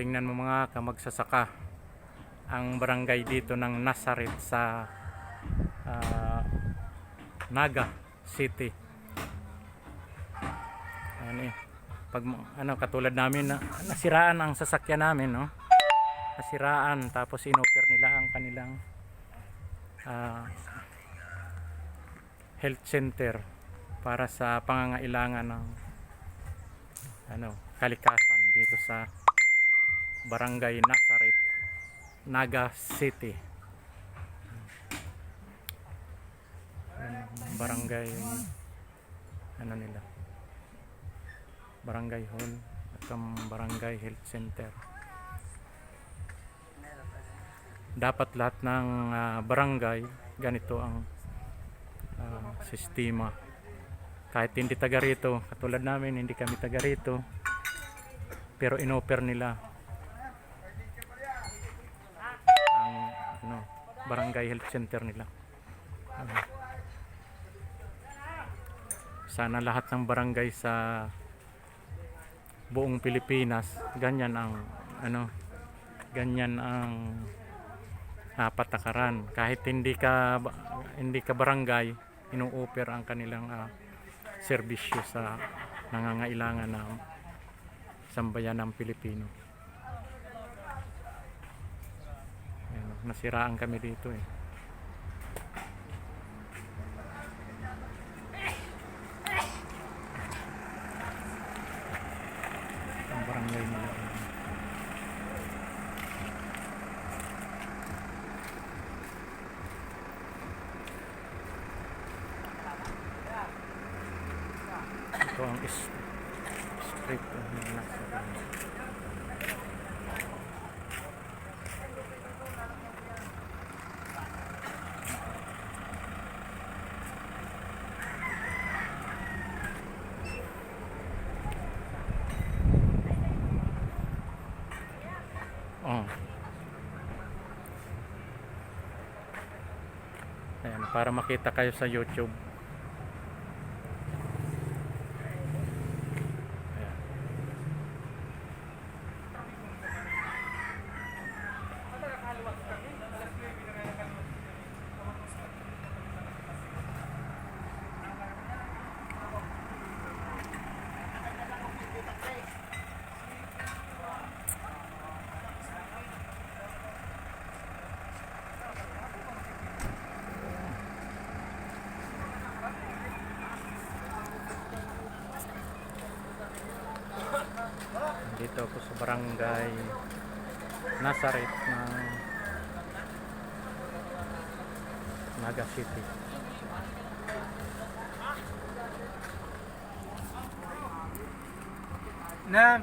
tingnan mo mga kamagsasaka ang barangay dito ng Nazaret sa ah, Naga City. Ano eh, pag ano katulad namin na nasiraan ang sasakyan namin, no? Nasiraan tapos inoper nila ang kanilang ah, health center para sa pangangailangan ng ano, kalikasan dito sa Barangay Nazaret, Naga City. Barangay ano nila? Barangay hall at ang barangay health center. Dapat lahat ng ah, barangay ganito ang ah, sistema. Kahit hindi taga rito katulad namin hindi kami taga rito pero inoper nila barangay health center nila Ano. sana lahat ng barangay sa buong Pilipinas ganyan ang ano ganyan ang ah, patakaran kahit hindi ka hindi ka barangay ino-offer ang kanilang ah, serbisyo sa nangangailangan ng sambayan ng Pilipino. Nasiraan kami dito eh. Ang barangay nila. Ito ang street ng nasa Ayan, para makita kayo sa YouTube. Ayan. Dito ako sa barangay Nazaret ng Naga City. Na